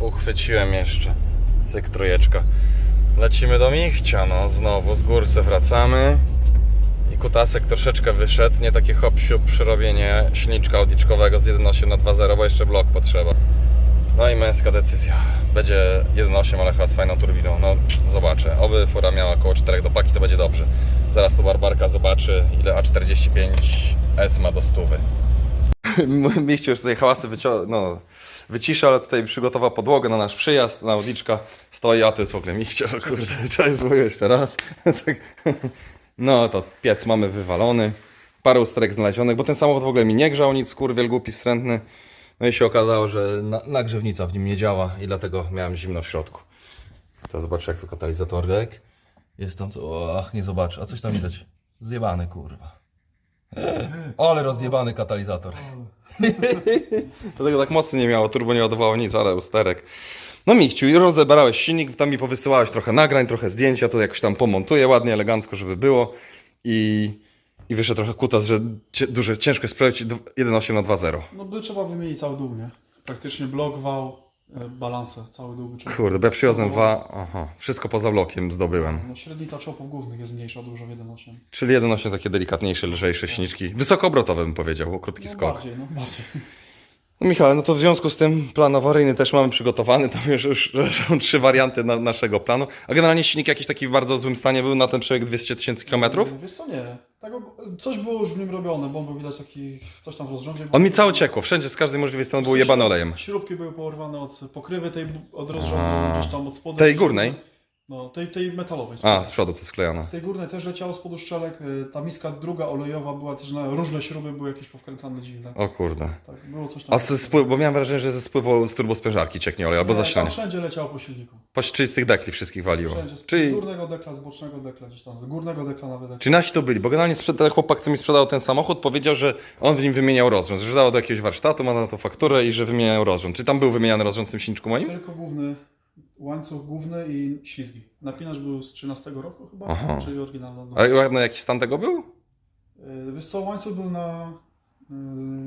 uchwyciłem jeszcze. Cyk trójeczka. Lecimy do Michcia, no znowu z gór se wracamy. I kutasek troszeczkę wyszedł, nie takie hop siup przerobienie silniczka audiczkowego z 1.8 na 2.0, bo jeszcze blok potrzeba. No i męska decyzja. Będzie 1.8, ale chyba z fajną turbiną. No zobaczę. Oby fura miała około 4 do paki, to będzie dobrze. Zaraz to Barbarka zobaczy, ile A45S ma do stówy. Mieście już tutaj hałasy wycio- no, wycisza, ale tutaj przygotował podłogę na nasz przyjazd, na uliczka stoi, a to jest w ogóle michcio, kurde, cześć, zły jeszcze raz. Tak. No to piec mamy wywalony, parę usterek znalezionych, bo ten samochód w ogóle mi nie grzał, nic skurwiel głupi, wstrętny. No i się okazało, że na- nagrzewnica w nim nie działa i dlatego miałem zimno w środku. Teraz zobaczę jak tu katalizatorek. Jest tam co, ach nie zobaczę, a coś tam widać. Zjebany kurwa. Ale rozjebany katalizator. Dlatego tak mocno nie miało, turbo nie ładowało nic, ale usterek. No Michciu, i rozebrałeś silnik, tam mi powysyłałeś trochę nagrań, trochę zdjęcia, to jakoś tam pomontuję ładnie, elegancko, żeby było. I, i wyszedł trochę kutas, że cie, duże, ciężko jest sprawdzić 1.8 na 2.0. No by trzeba wymienić cały dół, nie? Praktycznie blok, wał, balansę, cały by trzeba. Kurde, bo ja przywiozłem dwa, aha, wszystko poza blokiem zdobyłem. No średnica czopów głównych jest mniejsza dużo w 1.8. Czyli 1.8 takie delikatniejsze, lżejsze silniczki. Wysokoobrotowe bym powiedział, bo krótki No skok. bardziej, no bardziej. No Michał, no to w związku z tym plan awaryjny też mamy przygotowany. Tam już, już są trzy warianty na, naszego planu. A generalnie silnik jakiś taki w bardzo złym stanie był na ten przebieg 200 tysięcy kilometrów. Wiesz co, nie. Tak, coś było już w nim robione, bo było widać taki, coś tam w rozrządzie. On mi cało ciekło, wszędzie z każdej możliwej strony było jebane olejem. Śrubki były porwane od pokrywy tej, od rozrządu, gdzieś tam od spodu. Tej górnej? No, tej, tej metalowej. A, z przodu to sklejone. Z tej górnej też leciało z podu szczelek. y, Ta miska druga olejowa była też na różne śruby, były jakieś powkręcane dziwne. O kurde. Tak, było coś tam. A ze spływ, bo miałem wrażenie, że ze spływu z turbospężarki cieknie olej albo Nie, zasilanie. wszędzie leciało po silniku. Poś- Czyli z tych dekli wszystkich waliło. Wszędzie. Z, Czyli, z górnego dekla, z bocznego dekla, gdzieś tam. Z górnego dekla nawet. czyli nasi to byli, bo generalnie sprzed, ten chłopak, co mi sprzedał ten samochód, powiedział, że on w nim wymieniał rozrząd, że dał do jakiegoś warsztatu, ma na to fakturę i że wymieniał rozrząd. Czy tam był wymieniany rozrząd w tym silniczku moim? Tylko główny, łańcuch główny i ślizgi. Napinacz był z 13 roku chyba, Aha. czyli oryginalny. A ładny jakiś stan tego był? Y, Wiesz co, łańcuch był na, y,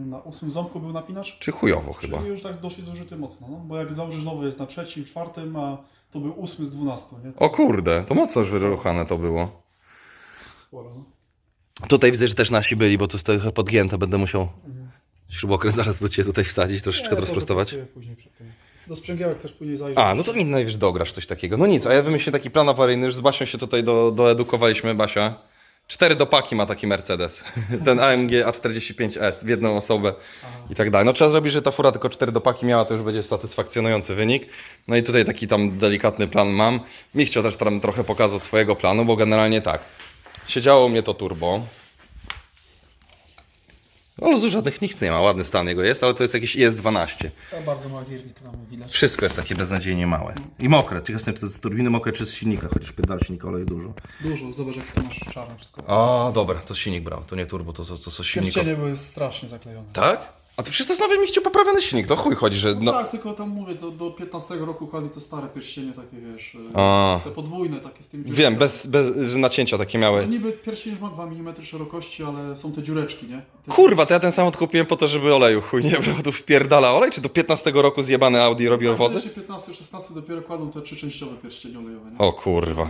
na ósmym ząbku był napinacz. Czy chujowo chyba? Czyli już tak dosyć zużyty mocno, no? bo jak założysz nowy jest na trzecim, czwartym, a to był ósmy z 12, nie? O kurde, to mocno wyruchane to było. Sporo, no. Tutaj widzę, że też nasi byli, bo to jest trochę podgięte, będę musiał Mhm. Śrubokręt zaraz do Ciebie tutaj wsadzić, troszeczkę to to rozprostować. później przed tym. Do sprzęgiełek też później zajrzę. A, no to mi najwyżej dograsz coś takiego. No nic, a ja wymyśliłem taki plan awaryjny, już z Basią się tutaj do, doedukowaliśmy, Basia. Cztery dopaki ma taki Mercedes. Ten AMG A45S w jedną osobę Aha. i tak dalej. No trzeba zrobić, że ta fura tylko cztery dopaki miała, to już będzie satysfakcjonujący wynik. No i tutaj taki tam delikatny plan mam. Michcio też tam trochę pokazał swojego planu, bo generalnie tak. Siedziało u mnie to turbo. No luzu żadnych nic nie ma, ładny stan jego jest, ale to jest jakiś IS-12. To bardzo mały wirnik nam widać. Wszystko jest takie beznadziejnie małe. I mokre. Ciekawe jestem, czy to jest z turbiny mokre, czy z silnika, chociaż pytał silnika oleju dużo. Dużo, zobacz jak to masz czarno wszystko. O, dobra, to silnik brał, to nie turbo, to, to silnik. Pierścienie były strasznie zaklejone. Tak? A to przecież to jest nowy michciu poprawiony silnik, to chuj chodzi, że No, no... tak, tylko tam mówię, do, do 15 roku kładli te stare pierścienie takie, wiesz, y, A. te podwójne takie z tym Wiem, bez, bez nacięcia takie No miałe. niby pierścień już ma 2 mm szerokości, ale są te dziureczki, nie? Te... Kurwa, to ja ten samochód kupiłem po to, żeby oleju chuj nie brał, tu wpierdala olej, czy do 15 roku zjebane Audi robi wozy? 15, 16 dopiero kładą te trzyczęściowe pierścienie olejowe, nie? O kurwa,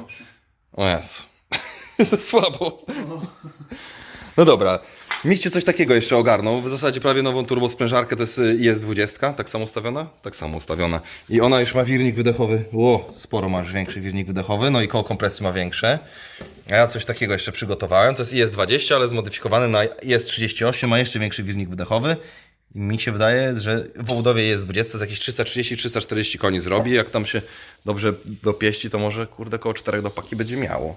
o Jezu. to słabo. No, No dobra, Michcie coś takiego jeszcze ogarnął. W zasadzie prawie nową turbosprężarkę to jest y, IS-20, tak samo ustawiona? Tak samo ustawiona. I ona już ma wirnik wydechowy. Ło, sporo ma już większy wirnik wydechowy, no i koło kompresji ma większe. A ja coś takiego jeszcze przygotowałem. To jest IS-20, ale zmodyfikowany na IS-38, ma jeszcze większy wirnik wydechowy. I mi się wydaje, że w obudowie IS-20 z jakieś 330-340 koni zrobi. Jak tam się dobrze dopieści, to może kurde koło 4 dopaki będzie miało.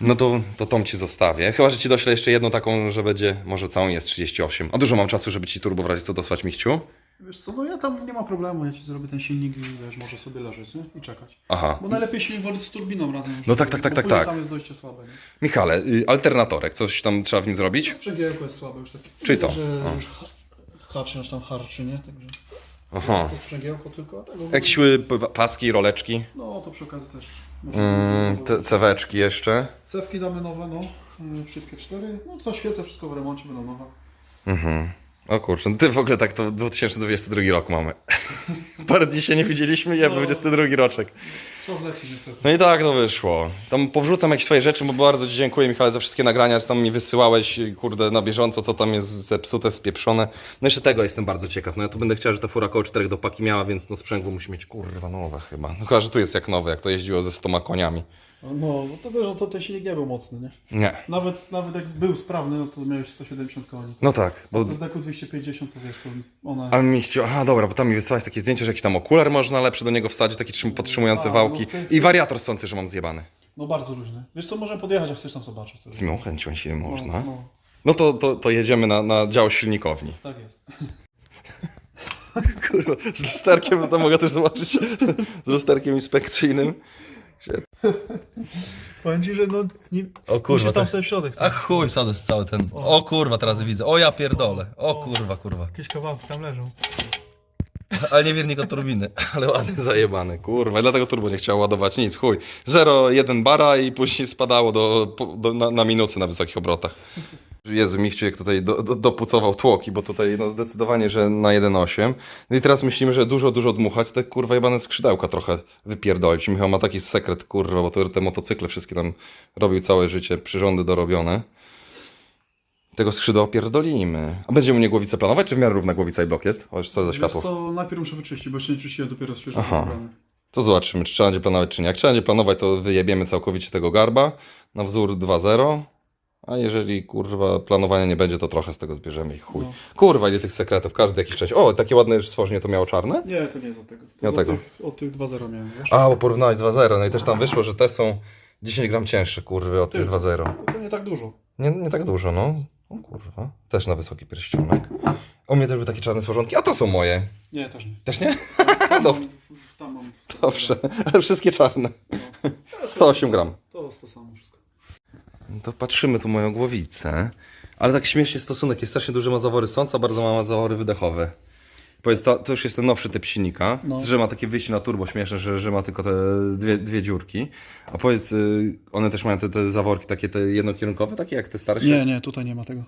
No to, to tą ci zostawię. Chyba, że ci doślę jeszcze jedną taką, że będzie może całą jest 38. A dużo mam czasu, żeby ci turbo w razie co dosłać michciu. wiesz co, no ja tam nie ma problemu, ja ci zrobię ten silnik i wiesz, może sobie leżeć, nie? I czekać. Aha. Bo najlepiej silnik włożyć z turbiną razem. No tak, tak, tak, tak, tak. tam jest dość słabe, nie? Michale, y, alternatorek, coś tam trzeba w nim zrobić? Sprzęgiełko jest słabe już takie. Czyli to, Że już ha- haczy, aż tam harczy, nie? Także Aha. to sprzęgiełko tylko, a tak ogólnie- Jakieś y, p- paski, roleczki, No to przy okazji też. mm, te- ceweczki jeszcze. Cewki damy nowe, no. y, Wszystkie cztery. No co świece, wszystko w remoncie będą nowe. Mhm. O kurczę, no ty w ogóle tak to 2022 rok mamy. Parę dni się nie widzieliśmy ja No. 22 roczek. Czas leci niestety. No i tak to wyszło. Tam powrzucam jakieś twoje rzeczy, bo bardzo ci dziękuję Michale za wszystkie nagrania, że tam mi wysyłałeś, kurde, na bieżąco, co tam jest zepsute, spieprzone. No jeszcze tego jestem bardzo ciekaw. No ja tu będę chciał, że ta fura około 4 dopaki miała, więc no sprzęgło musi mieć kurwa nowe chyba. No chyba, że tu jest jak nowe, jak to jeździło ze 100 koniami. No, no to wiesz, że to ten silnik nie był mocny, nie? Nie. Nawet, nawet jak był sprawny, no to miałeś 170 koni. No tak, bo... To z deku 250 to wiesz, to ona... Ale mi chciał, aha dobra, bo tam mi wysłałeś takie zdjęcie, że jakiś tam okular można lepszy do niego wsadzić, taki trzym, podtrzymujący A, wałki no tej- i wariator sący, że mam zjebany. No bardzo luźny. Wiesz co, możemy podjechać, jak chcesz tam zobaczyć. Z miłą chęcią się można. No, no, No to, to, to jedziemy na, na dział silnikowni. tak jest. Kurwa, z lusterkiem, no to mogę też zobaczyć. Z lusterkiem inspekcyjnym. Powiem ci, że no... Nie... O kurwa, Musisz tam tak. sobie w środek. A chuj, sadzę cały ten. O. O kurwa, teraz widzę. O ja pierdolę. O kurwa, kurwa. Jakieś kawałki tam leżą. Ale nie wiernik od turbiny. Ale ładny. Zajebany, kurwa. I dlatego turbo nie chciał ładować nic, chuj. 0,1 bara i później spadało do, do, na, na minusy na wysokich obrotach. Jezu, Michciu jak tutaj do, do, dopucował tłoki, bo tutaj no zdecydowanie, że na 1,8. No i teraz myślimy, że dużo, dużo dmuchać, te kurwa jebane skrzydełka trochę wypierdolić. Michał ma taki sekret, kurwa, bo te motocykle wszystkie tam robił całe życie, przyrządy dorobione. Tego skrzydła opierdolimy. A będziemy mnie głowicę planować, czy w miarę równa głowica i blok jest? O, już co za Wiesz światło. co, najpierw muszę wyczyścić, bo jeszcze nie czyściłem dopiero świeżo Aha. To zobaczymy, czy trzeba będzie planować, czy nie. Jak trzeba będzie planować, to wyjebiemy całkowicie tego garba na wzór 2.0. A jeżeli kurwa planowania nie będzie, to trochę z tego zbierzemy i chuj. No. Kurwa, ile tych sekretów, każdy jakiś cześć. O, takie ładne już stworzenie to miało czarne? Nie, to nie jest od tego. To Nie od tego. Tych, od tych 2.0 miałem, wiesz? A, bo porównałeś 2.0, no i też tam wyszło, że te są 10 gram cięższe, kurwy, od tych Tylko. 2.0. No To nie tak dużo. Nie, nie tak dużo, no. O kurwa. Też na wysoki pierścionek. U mnie też były takie czarne stworzonki, a to są moje. Nie, też nie. Też nie? Tam Dobrze. mam, tam mam Dobrze, ale wszystkie czarne. No. 108 gram. To jest to samo wszystko. To patrzymy tu moją głowicę. Ale tak śmiesznie stosunek jest strasznie duży ma zawory sąca, bardzo małe zawory wydechowe. Powiedz, to, to już jest ten nowszy typ silnika, No. że ma takie wyjście na turbo śmieszne, że, że ma tylko te dwie, dwie dziurki. A powiedz, y, one też mają te, te zaworki takie te jednokierunkowe, takie jak te starsze? Nie, nie, tutaj nie ma tego.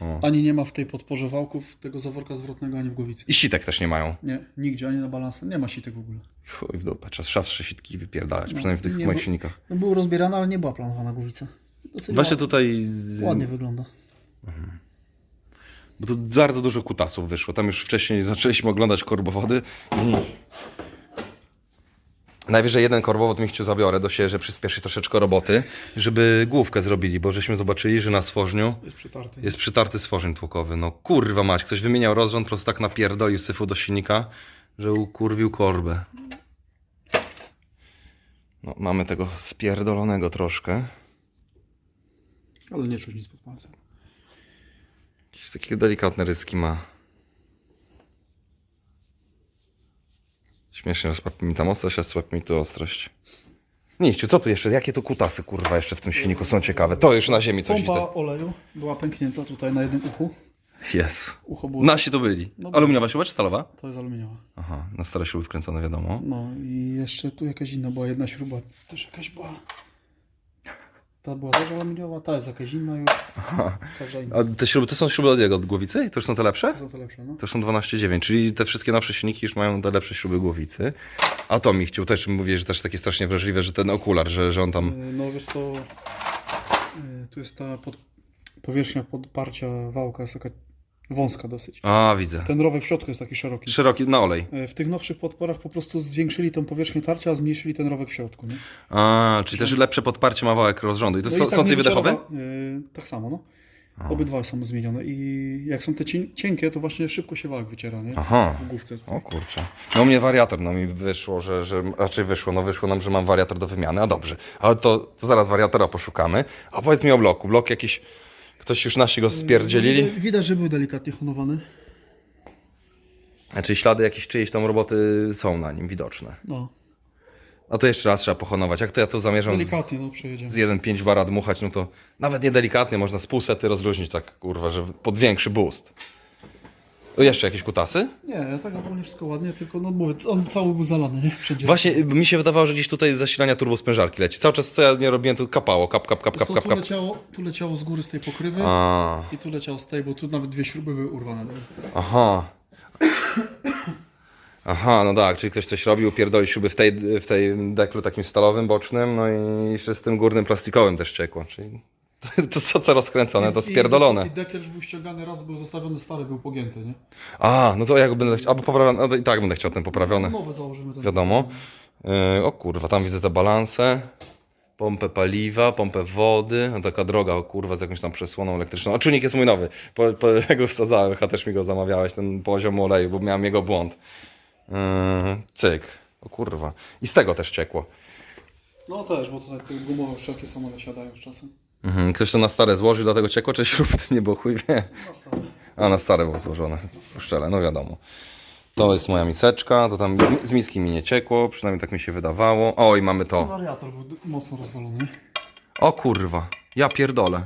O. Ani nie ma w tej podporze wałków tego zaworka zwrotnego, ani w głowicy. I sitek też nie mają. Nie, nigdzie, ani na balansa. Nie ma sitek w ogóle. Chuj w dupę, trzeba szafsze sitki wypierdalać, No, przynajmniej w tych moich silnikach. No, był rozbierany, ale nie była planowana głowica. Dosyć Właśnie ładnie, tutaj, z... ładnie wygląda. Bo tu bardzo dużo kutasów wyszło. Tam już wcześniej zaczęliśmy oglądać korbowody i Najwyżej jeden korbowód mi chciał zabiorę do siebie, że przyspieszy troszeczkę roboty, żeby główkę zrobili, bo żeśmy zobaczyli, że na stworzniu Jest przytarty. jest przytarty stworzeń tłokowy. No kurwa mać, ktoś wymieniał rozrząd, po prostu tak napierdolił syfu do silnika, że ukurwił korbę. No, mamy tego spierdolonego troszkę. Ale nie czuć nic pod palcem. Jakieś takie delikatne ryski ma. Śmiesznie, słab mi tam ostrość, a słab mi tu ostrość. Nichciu, co tu jeszcze? Jakie to kutasy, kurwa, jeszcze w tym silniku są ciekawe? To już na ziemi coś Pompa widzę. oleju była pęknięta tutaj na jednym uchu. Jest. Ucho było... Nasi to byli. No, Aluminiowa śruba czy stalowa? To jest aluminiowa. Aha, na stare śruby wkręcone, wiadomo. No i jeszcze tu jakaś inna była, jedna śruba też jakaś była. Ta była też aluminiowa, ta jest jakaś inna już. Inna. A te śruby to są śruby od jego, od głowicy? To już są te lepsze? To są te lepsze, no. To są 12,9, czyli te wszystkie nowsze silniki już mają te lepsze śruby głowicy. A to mi chciał, też mówię, że też takie strasznie wrażliwe, że ten okular, że, że on tam... Y, No wiesz co, y, tu jest ta pod... powierzchnia podparcia wałka jest taka wąska dosyć. A, widzę. Ten rowek w środku jest taki szeroki. Szeroki, na olej. Y, W tych nowszych podporach po prostu zwiększyli tą powierzchnię tarcia, a zmniejszyli ten rowek w środku. Nie? A, czyli też lepsze podparcie ma wałek rozrządu. I to No są i tak sący nie wydechowy? wyczarowa- y, tak samo, no. Obydwa są zmienione i jak są te cienkie, to właśnie szybko się wałek wyciera, nie? Aha. W główce. O kurczę. No u mnie wariator, no mi wyszło, że, że raczej wyszło, no wyszło nam, że mam wariator do wymiany, a dobrze. Ale to, to zaraz wariatora poszukamy. A powiedz mi o bloku. Blok jakiś, ktoś już nasi go spierdzielili? Widać, widać, że był delikatnie honowany. Znaczy ślady jakieś czyjeś tam roboty są na nim widoczne. No, A to jeszcze raz trzeba pohonować. Jak to ja to zamierzam z, delikatnie, no przejedziemy. z 1,5 bara dmuchać, no to nawet nie delikatnie, można z pół sety rozluźnić tak, kurwa, że pod większy boost. Jeszcze jakieś kutasy? Nie, tak naprawdę wszystko ładnie, tylko no mówię, on cały był zalany, nie? Wszędzie. Właśnie mi się wydawało, że gdzieś tutaj z zasilania turbosprężarki leci. Cały czas co ja nie robiłem, to kapało, kap, kap, kap, kap, kap, tu, kap. leciało, tu leciało z góry z tej pokrywy A, i tu leciało z tej, bo tu nawet dwie śruby były urwane. aha. Aha, no tak, czyli ktoś coś robił, pierdoli śruby w tej, w tej deklu takim stalowym, bocznym, no i jeszcze z tym górnym plastikowym też ciekło, czyli to co, co rozkręcone, to spierdolone. I, I dekiel już był ściągany, raz był zostawiony stary, był pogięty, nie? A, no to jak będę chciał, albo poprawiony, no i tak będę chciał ten poprawiony. Nowe założymy. Ten. Wiadomo. Yy, o kurwa, tam widzę te balanse, pompę paliwa, pompę wody, no taka droga, o kurwa, z jakąś tam przesłoną elektryczną. A czujnik jest mój nowy, po, po, jak go wsadzałem, a też mi go zamawiałeś, ten poziom oleju, bo miałem jego błąd. Yy, cyk, o kurwa. I z tego też ciekło. No też, bo tutaj te gumowe wszelkie samole siadają z czasem. Mhm. Ktoś to na stare złożył, dlatego ciekło, czy śrub nie było chuj wie. Na stare. A na stare było złożone, szczele, no wiadomo. To jest moja miseczka, to tam z, z miski mi nie ciekło, przynajmniej tak mi się wydawało. O, i mamy to. Wariator był mocno rozwalony. O kurwa, ja pierdolę.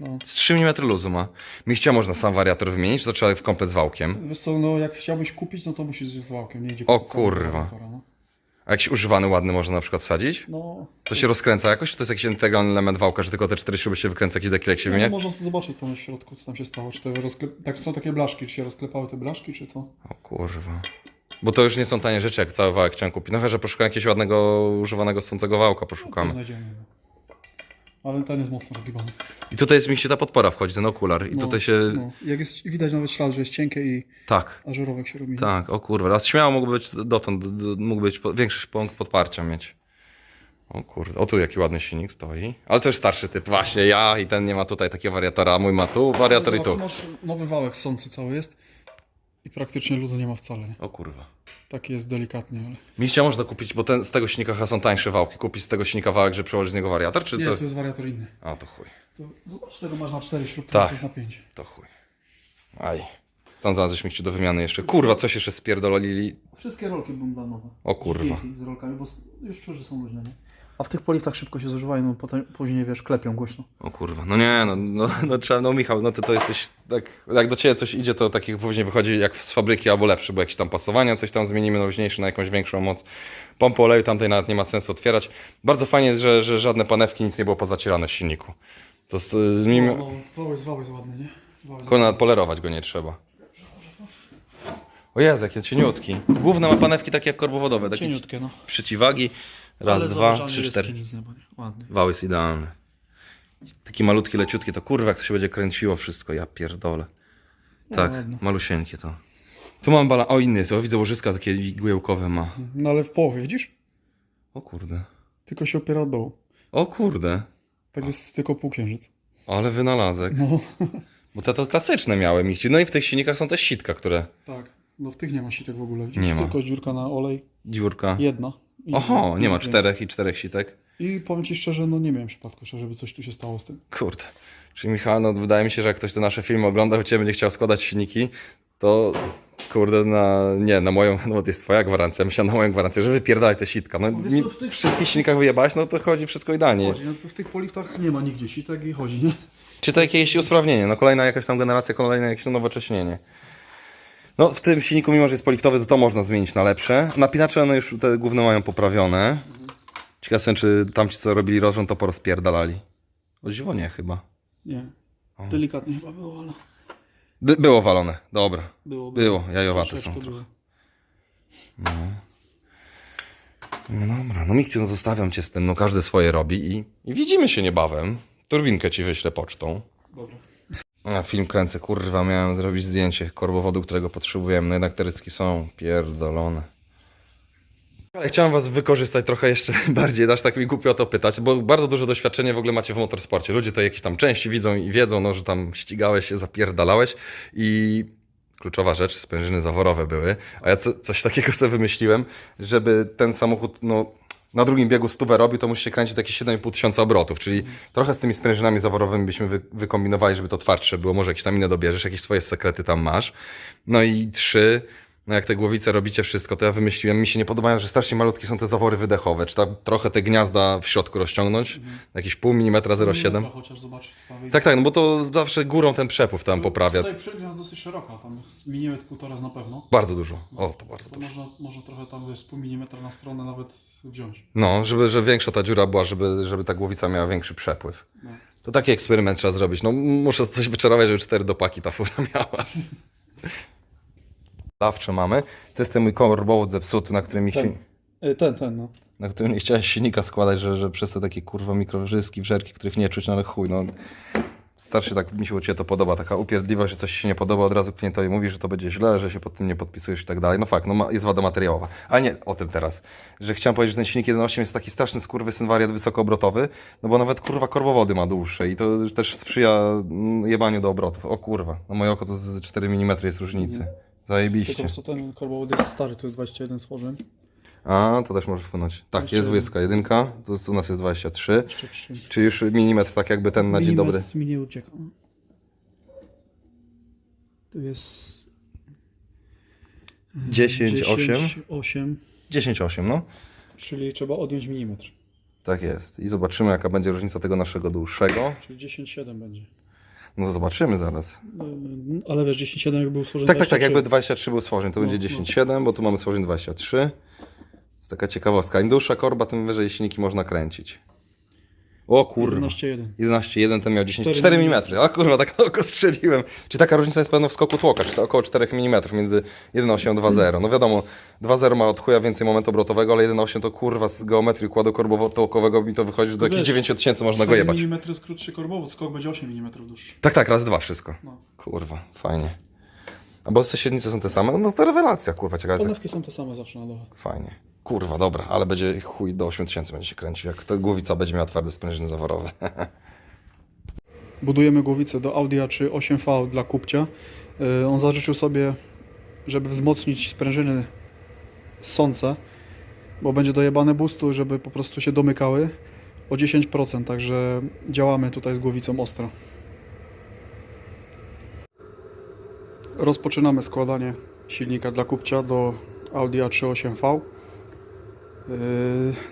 No. Z 3 mm luzu ma. Mi chciał można sam wariator wymienić, to trzeba w komplet z wałkiem. Wiesz co, no jak chciałbyś kupić, no to musisz z wałkiem, nie idzie O kupić kurwa. wariatora, No. A jakiś używany, ładny można na przykład wsadzić? no. To się rozkręca jakoś? Czy to jest jakiś integralny element wałka, że tylko te cztery śruby się wykręca, jakiś dekilek się No, wymienia? można sobie zobaczyć tam w środku, co tam się stało. Czy te rozkle... tak, są takie blaszki, czy się rozklepały te blaszki, czy co? O kurwa. Bo to już nie są tanie rzeczy, jak cały wałek chciałem kupić. No chyba, że poszukam jakiegoś ładnego, używanego sącego wałka, No, poszukamy. no. Ale ten jest mocno rozgibany. I tutaj jest mi się ta podpora wchodzi, ten okular. I No, tutaj się... No. Jak jest, widać nawet ślad, że jest cienkie i Tak. ażurowek się robi. Tak, o kurwa, raz śmiało mógł być dotąd, d- d- mógł być po, większy punkt podparcia mieć. O kurde, o tu jaki ładny silnik stoi. Ale to już starszy typ, właśnie ja i ten nie ma tutaj takiego wariatora, a mój ma tu, wariator i Zobacz, tu. masz nowy wałek sący cały jest i praktycznie luzu nie ma wcale. Nie? O kurwa. Taki jest delikatnie, ale... Mi chciał można kupić, bo ten, z tego silnika są tańsze wałki, kupić z tego silnika wałek, że przełożyć z niego wariator, czy Nie, to... to jest wariator inny. A, to chuj, To, zobacz, tego masz na 4 śrubki, Tak. to jest na 5. to chuj. Aj. Tam znalazłeś mi do wymiany jeszcze. Kurwa, coś jeszcze spierdolili. Wszystkie rolki bym dał nowe. O kurwa. Z rolkami, bo już szczerze są luźne, nie? A w tych poliwkach szybko się zużywają, no potem, później wiesz, klepią głośno. O kurwa, no nie, no, no, no trzeba, no Michał, no ty to jesteś, tak, jak do ciebie coś idzie, to takich później wychodzi jak z fabryki albo lepszy, bo jakieś tam pasowania, coś tam zmienimy na luźniejsze, na jakąś większą moc. Pompę oleju tamtej nawet nie ma sensu otwierać. Bardzo fajnie jest, że, że żadne panewki, nic nie było pozacierane w silniku. To jest, y, mimo, No, no, ładny, nie? Nawet polerować go nie trzeba. O Jezu, jakie cieniutki. Główne ma panewki takie jak korbowodowe, takie Cieniutkie, no. przeciwagi. Raz, Ale dwa, trzy, cztery. Nic nie, bo nie. Ładny. Wał jest idealny. Taki malutki, leciutki, to kurwa, jak to się będzie kręciło wszystko, ja pierdolę. Tak, ładne. malusieńkie to. Tu mam bala... O, inny jest, o widzę łożyska takie igiełkowe ma. No ale w połowie, widzisz? O kurde. Tylko się opiera od dołu. O kurde. Tak jest tylko półksiężyc. Ale wynalazek. No, Bo te to klasyczne michci. No i w tych silnikach są też sitka, które... tak. No w tych nie ma sitek w ogóle, widzisz? Nie ma. Tylko dziurka na olej. Dziurka. Jedna. Oho, nie ma czterech i czterech sitek. I powiem Ci szczerze, no nie miałem przypadku, żeby coś tu się stało z tym. Kurde. Czyli Michał, no wydaje mi się, że jak ktoś te nasze filmy oglądał, cię będzie chciał składać silniki, to kurde, na, nie, na moją, no to jest twoja gwarancja, myślę na moją gwarancję, że wypierdalaj te sitka. No, co, w tych- wszystkich silnikach wyjebałeś, no to chodzi wszystko idealnie. Chodzi, no, w tych poliwkach nie ma nigdzie sitek i chodzi, nie? Czy to jakieś usprawnienie, no kolejna jakaś tam generacja, kolejne jakieś nowocześnienie. No w tym silniku, mimo że jest poliftowy, to to można zmienić na lepsze. Napinacze, no już te główne mają poprawione. Ciekaw jestem, czy tamci, co robili rozrząd, to porozpierdalali. O dziwo nie chyba. Nie. Delikatnie chyba było, ale By, było walone, dobra. było. Było, jajowate są trochę. było. No. No dobra, no Mikcie, no zostawiam cię z tym, no każdy swoje robi i, i widzimy się niebawem. Turbinkę ci wyślę pocztą. Dobra. A film kręcę, kurwa, miałem zrobić zdjęcie korbowodu, którego potrzebujemy, no jednak te ryski są pierdolone. Ale chciałem was wykorzystać trochę jeszcze bardziej, aż tak mi głupio o to pytać, bo bardzo duże doświadczenie w ogóle macie w motorsporcie. Ludzie to jakieś tam części widzą i wiedzą, no, że tam ścigałeś się, zapierdalałeś i kluczowa rzecz, sprężyny zaworowe były, a ja co, coś takiego sobie wymyśliłem, żeby ten samochód, no, na drugim biegu stówę robił, to musi się kręcić jakieś 7,5 tysiąca obrotów, czyli trochę z tymi sprężynami zaworowymi byśmy wy, wykombinowali, żeby to twardsze było, może jakieś tam inne dobierzesz, jakieś swoje sekrety tam masz. No i trzy, No jak te głowice robicie wszystko, to ja wymyśliłem, mi się nie podobają, że strasznie malutkie są te zawory wydechowe. Czy tak trochę te gniazda w środku rozciągnąć? Jakieś pół milimetra 0,7? Dobra, chociaż zobaczyć. Tak, tak, no bo to zawsze górą ten przepływ tam poprawia. Tutaj przegnia jest dosyć szeroka, tam milimetr półtora na pewno. Bardzo dużo. O, to bardzo To dużo. można, można trochę tam wiesz, z pół milimetra na stronę nawet wziąć. No, żeby, żeby większa ta dziura była, żeby, żeby ta głowica miała większy przepływ. No. To taki eksperyment trzeba zrobić. No, muszę coś wyczarować, żeby cztery dopaki ta fura miała. Zawsze mamy. To jest ten mój korbowód zepsuty, na którym mi się... Ten. E, Ten, ten, no. na którym nie chciałeś silnika składać, że, że przez te takie kurwa mikrowrzyski, wżerki, których nie czuć, no ale chuj, no. Starszy tak mi się u Ciebie to podoba, taka upierdliwość, że coś się nie podoba, od razu klientowi mówi, że to będzie źle, że się pod tym nie podpisujesz i tak dalej. No fakt, no ma- jest wada materiałowa. A nie o tym teraz, że chciałem powiedzieć, że ten silnik 1.8 jest taki straszny skurwysyn wariat wysokoobrotowy, no bo nawet kurwa korbowody ma dłuższe i to też sprzyja mm, jebaniu do obrotów. O kurwa, no moje oko to z 4 mm jest różnicy. Zajebiście. Tylko co ten korbowód jest stary, to jest 21 stworzeń. A, to też może wpłynąć. Tak, jest Jeszcze- łyska, jedynka, to jest, u nas jest 23. Jeszcze trzy. Czy już milimetr tak jakby ten na dzień dobry? Milimetr mi nie ucieka. Tu jest... 10, 8? 8, 10,8, no. czyli trzeba odjąć milimetr. Tak jest. I zobaczymy, jaka będzie różnica tego naszego dłuższego. Czyli 10,7 będzie. No zobaczymy zaraz. Yy, Ale wiesz, 10,7 jak był stworzony Tak, tak, tak. 23. Jakby 23 był stworzeń, to No, będzie no. 10,7, bo tu mamy stworzeń 23. To jest taka ciekawostka. Im dłuższa korba, tym wyżej silniki można kręcić. O kurwa. 11,1. 11,1 ten miał 10, 4 4 mm. A kurwa, tak oko strzeliłem. Czy taka różnica jest pewno w skoku tłoka, czy to około 4 mm między 1,8 a 2,0. No wiadomo, 2,0 ma od chuja więcej momentu obrotowego, ale 1,8 to kurwa z geometrii układu korbowo-tłokowego mi to wychodzi, że do No jakichś wiesz, 9 tysięcy można go 4 jebać. mm jest krótszy korbowód, skok będzie 8 mm dłuższy. Tak, tak, raz dwa wszystko. No. Kurwa, fajnie. A bo te średnice są te same? No to rewelacja, kurwa, ciekawe. Polewki są te same zawsze na dole. Fajnie. Kurwa, dobra, ale będzie chuj do 8 tysięcy będzie się kręcił, jak ta głowica będzie miała twarde sprężyny zaworowe. Budujemy głowicę do Audi A3 8V dla kupcia. Yy, On zażyczył sobie, żeby wzmocnić sprężyny ssące, bo będzie dojebane boostu, żeby po prostu się domykały o 10%, także działamy tutaj z głowicą ostro. Rozpoczynamy składanie silnika dla kupcia do Audi A3 8V. Yy,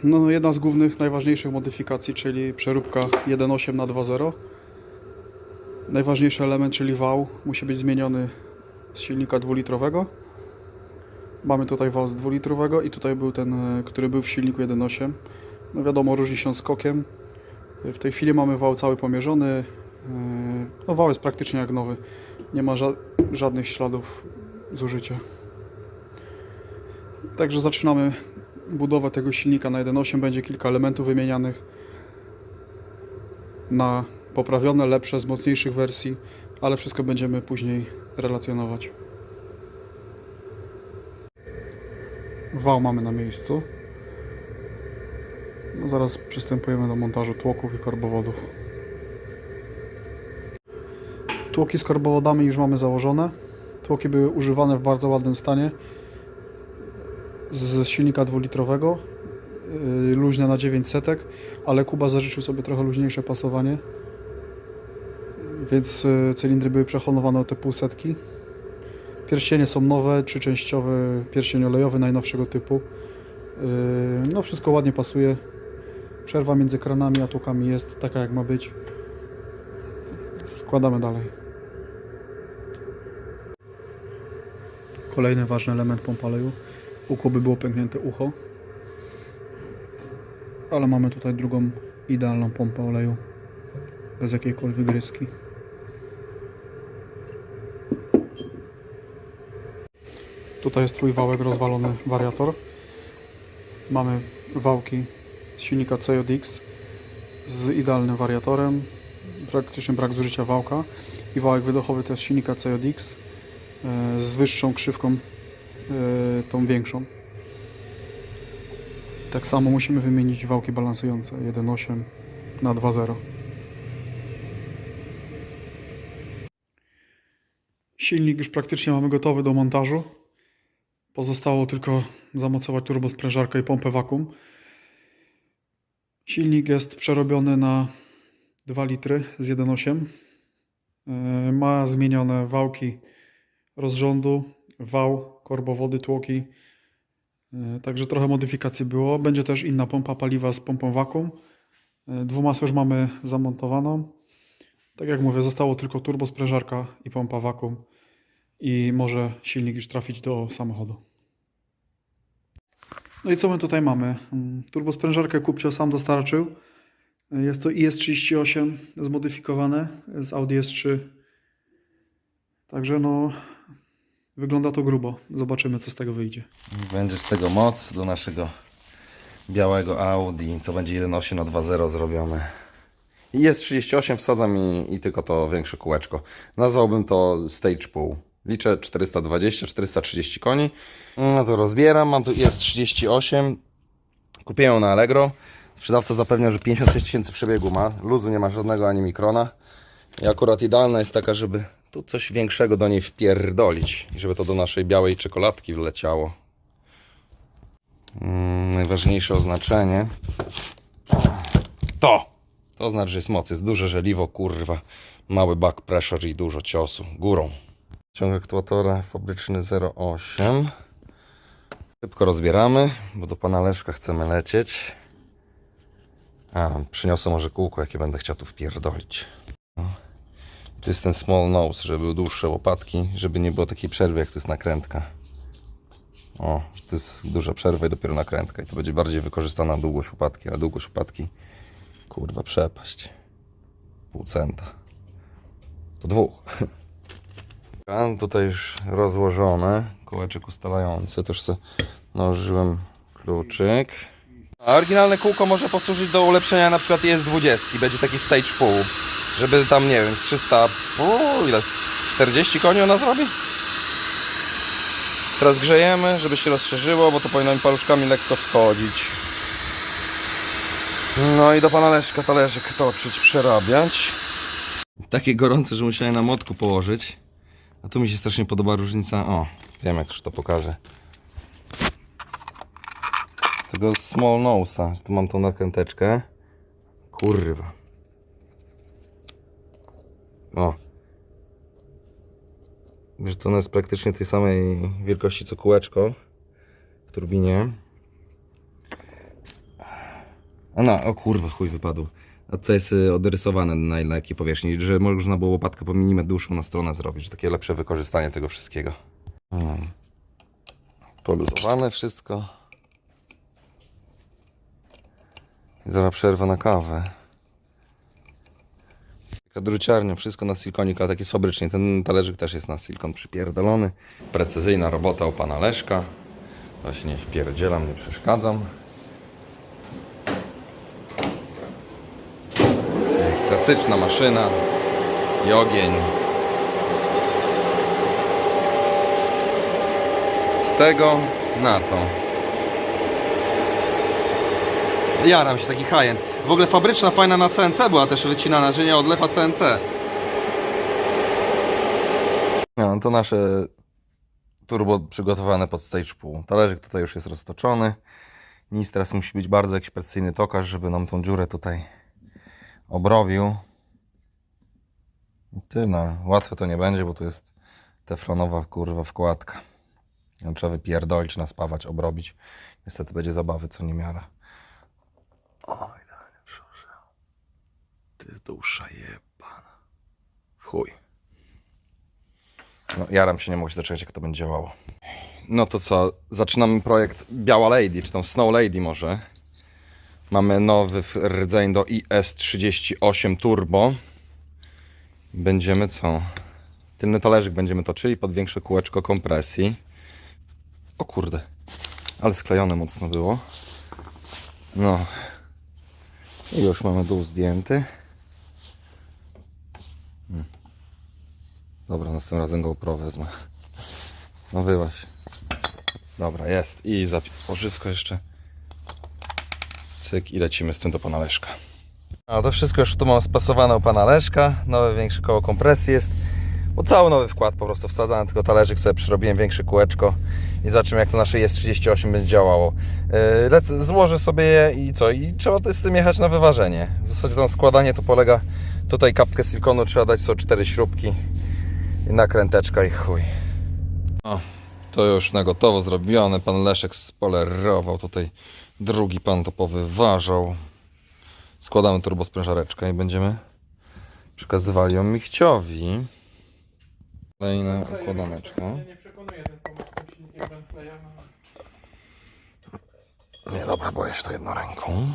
No, jedna z głównych, najważniejszych modyfikacji, czyli przeróbka 1.8 na 2.0. Najważniejszy element, czyli wał, musi być zmieniony z silnika dwulitrowego. Mamy tutaj wał z dwulitrowego i tutaj był ten, e, który był w silniku 1.8. No wiadomo, różni się skokiem. W tej chwili mamy wał cały pomierzony. E, No wał jest praktycznie jak nowy. Nie ma ża- żadnych śladów zużycia. Także zaczynamy budowę tego silnika na 1.8. Będzie kilka elementów wymienianych na poprawione, lepsze, z mocniejszych wersji, ale wszystko będziemy później relacjonować. Wał mamy na miejscu. No zaraz przystępujemy do montażu tłoków i korbowodów. Tłoki z korbowodami już mamy założone. Tłoki były używane w bardzo ładnym stanie z silnika dwulitrowego. Yy, Luźne na 900, ale Kuba zażyczył sobie trochę luźniejsze pasowanie więc y, cylindry były przehonowane o te półsetki. Pierścienie są nowe, trzyczęściowy pierścień olejowy najnowszego typu. Y, No wszystko ładnie pasuje. Przerwa między kranami a tłukami jest taka jak ma być. Składamy dalej. Kolejny ważny element pompa oleju. U Kuby było pęknięte ucho. Ale mamy tutaj drugą idealną pompę oleju. Bez jakiejkolwiek gryzki. Tutaj jest trójwałek rozwalony wariator. Mamy wałki z silnika CJX z idealnym wariatorem. Praktycznie brak zużycia wałka. I wałek wydechowy też silnika CJX e, z wyższą krzywką, tą większą. Tak samo musimy wymienić wałki balansujące 1.8 na 2.0. Silnik już praktycznie mamy gotowy do montażu. Pozostało tylko zamocować turbosprężarkę i pompę wakum. Silnik jest przerobiony na 2 litry z 1.8. Yy, Ma zmienione wałki rozrządu wał, korbowody, tłoki. E, Także trochę modyfikacji było. Będzie też inna pompa paliwa z pompą wakum. E, Dwumasę już mamy zamontowaną. Tak jak mówię, zostało tylko turbosprężarka i pompa wakum. I może silnik już trafić do samochodu. No i co my tutaj mamy? Mm, Turbosprężarkę Kupcio sam dostarczył. E, Jest to IS38 zmodyfikowane z Audi S3. Także no, wygląda to grubo. Zobaczymy, co z tego wyjdzie. Będzie z tego moc do naszego białego Audi, co będzie 1.8 na 2.0 zrobione. I jest 38, wsadzam i, i tylko to większe kółeczko. Nazwałbym to stage pół. Liczę 420-430 koni. No to rozbieram, mam tu jest 38. Kupiłem ją na Allegro. Sprzedawca zapewnia, że 56 tysięcy przebiegu ma. Luzu nie ma żadnego ani mikrona. I akurat idealna jest taka, żeby tu coś większego do niej wpierdolić. Żeby to do naszej białej czekoladki wleciało. Mm, najważniejsze oznaczenie. To! To znaczy, że jest moc. Jest duże żeliwo, kurwa. Mały back pressure i dużo ciosu. Górą. Ciąg aktuatora fabryczny 0,8. Szybko rozbieramy, bo do pana Leszka chcemy lecieć. A, przyniosę może kółko, jakie będę chciał tu wpierdolić. No. To jest ten small nose, żeby były dłuższe łopatki, żeby nie było takiej przerwy, jak to jest nakrętka. O, to jest duża przerwa i dopiero nakrętka. I to będzie bardziej wykorzystana długość łopatki, a długość łopatki Kurwa, przepaść. Pół centa. To dwóch. A, Tutaj już rozłożone. Kołeczek ustalający. Też sobie nałożyłem kluczyk. A oryginalne kółko może posłużyć do ulepszenia na przykład jest 20. Będzie taki stage pół. Żeby tam, nie wiem, z 300... O, ile? z 40 koni ona zrobi? Teraz grzejemy, żeby się rozszerzyło, bo to powinno mi paluszkami lekko schodzić. No i do pana Leszka talerzyk toczyć, przerabiać. Takie gorące, że musiałem na młotku położyć. A tu mi się strasznie podoba różnica. O, wiem jak już to pokażę. Tego small nose'a. Tu mam tą nakręteczkę. Kurwa. O. Wiesz, to jest praktycznie tej samej wielkości co kółeczko w turbinie. A no, o kurwa, chuj wypadł. A to jest y, odrysowane na na jakiej powierzchni, że można było łopatkę po milimetr dłuższą na stronę zrobić, że takie lepsze wykorzystanie tego wszystkiego. Hmm. Poluzowane wszystko. I zaraz przerwa na kawę. Taka druciarnia, wszystko na silikonik, ale tak jest fabrycznie. Ten talerzyk też jest na silikon przypierdolony. Precyzyjna robota u pana Leszka. To się nie wpierdzielam, nie przeszkadzam. Klasyczna maszyna i ogień. Z tego na to. Jaram się taki high-end. W ogóle fabryczna fajna na CNC była też wycinana, że nie odlewa CNC. No to nasze turbo przygotowane pod stage pół. Talerzyk tutaj już jest roztoczony. Nic teraz musi być bardzo jakiś precyzyjny tokarz, żeby nam tą dziurę tutaj obrobił. Tyle. Łatwe to nie będzie, bo tu jest teflonowa kurwa wkładka. Ją Trzeba wypierdolić, naspawać, obrobić. Niestety będzie zabawy co niemiara. To jest dusza jebana. W chuj. No, jaram się, nie mogę się doczekać, jak to będzie działało. No to co, zaczynamy projekt Biała Lady, czy tam Snow Lady może. Mamy nowy rdzeń do IS38 Turbo. Będziemy co? Tylny talerzyk będziemy toczyli pod większe kółeczko kompresji. O kurde, ale sklejone mocno było. No. I już mamy dół zdjęty. Dobra, następnym razem GoPro wezmę. No wyłaś. Dobra, jest. I zapisz jeszcze. Cyk i lecimy z tym do pana Leszka. A to wszystko już tu mam spasowane u pana Leszka. Nowe, większe koło kompresji jest. Bo cały nowy wkład po prostu wsadzany, tylko talerzyk sobie przyrobiłem większe kółeczko i zobaczymy jak to nasze jest38 będzie działało. Yy, złożę sobie je i co? I trzeba z tym jechać na wyważenie. W zasadzie to składanie to polega, tutaj kapkę silikonu trzeba dać sobie cztery śrubki i nakręteczka i chuj. O, To już na gotowo zrobione. Pan Leszek spolerował. Tutaj drugi pan to powyważał. Składamy turbosprężareczkę i będziemy przekazywali ją Michciowi. Kolejna układaneczka. nie dobra, boję się to jedną ręką.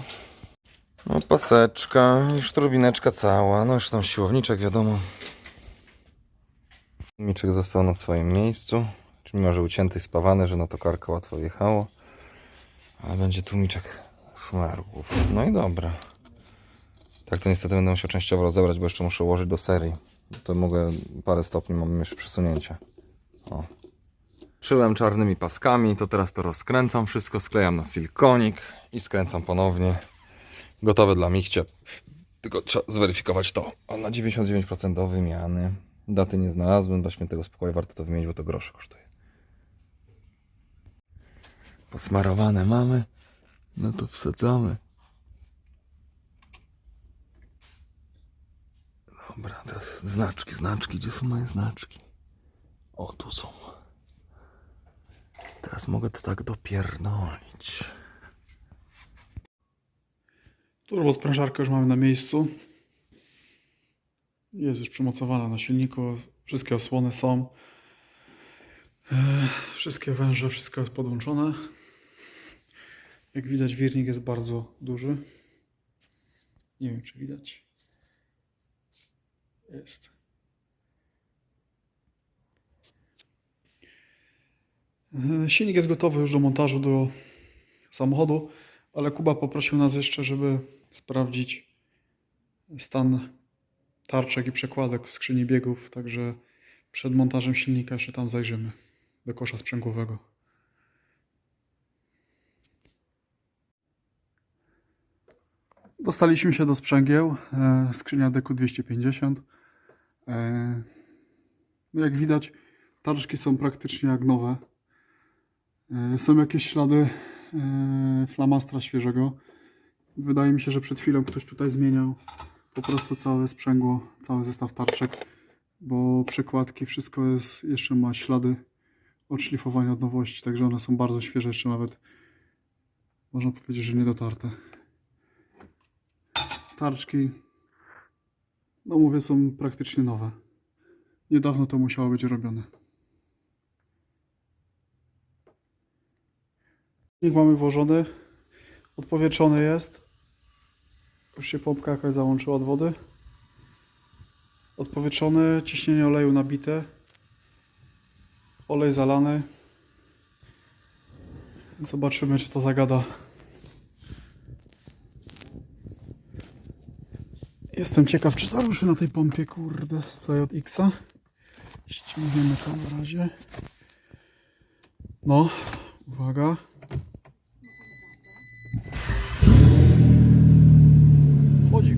No, paseczka, już turbineczka cała, no tam siłowniczek, wiadomo. Miczek został na swoim miejscu, czyli mimo, że ucięty spawany, że na to karka łatwo wjechało. Ale będzie tłumiczek szmergów. No i dobra. Tak to niestety będę musiał częściowo rozebrać, bo jeszcze muszę ułożyć do serii. To mogę parę stopni, mam jeszcze przesunięcia. O. Szyłem czarnymi paskami, to teraz to rozkręcam wszystko, sklejam na silikonik i skręcam ponownie. Gotowe dla michcia. Tylko trzeba zweryfikować to. On na 99% do wymiany. Daty nie znalazłem, dla świętego spokoju warto to wymienić, bo to grosze kosztuje. Posmarowane mamy. No to wsadzamy. Dobra, teraz znaczki, znaczki. Gdzie są moje znaczki? O, tu są. Teraz mogę to tak dopierdolić. Turbosprężarkę już mamy na miejscu. Jest już przymocowana na silniku. Wszystkie osłony są. E, Wszystkie węże, wszystko jest podłączone. Jak widać, wirnik jest bardzo duży. Nie wiem, czy widać. Jest. E, Silnik jest gotowy już do montażu do samochodu, ale Kuba poprosił nas jeszcze, żeby sprawdzić stan tarczek i przekładek w skrzyni biegów, także przed montażem silnika jeszcze tam zajrzymy do kosza sprzęgłowego. Dostaliśmy się do sprzęgieł, e, skrzynia deku 250. E, no jak widać, tarczki są praktycznie jak nowe. E, Są jakieś ślady flamastra świeżego. Wydaje mi się, że przed chwilą ktoś tutaj zmieniał po prostu całe sprzęgło, cały zestaw tarczek, bo przekładki, wszystko jest, jeszcze ma ślady odszlifowania od nowości, także one są bardzo świeże, jeszcze nawet można powiedzieć, że niedotarte. Tarczki, no mówię, są praktycznie nowe. Niedawno to musiało być robione. Silnik mamy włożony, odpowietrzony jest. Już się pompka jakaś załączyła od wody. Odpowietrzony, ciśnienie oleju nabite. Olej zalany. Zobaczymy, czy to zagada. Jestem ciekaw, czy zaruszy na tej pompie, kurde, z CJX-a. Ściągniemy to na razie. No, uwaga. Chodzi,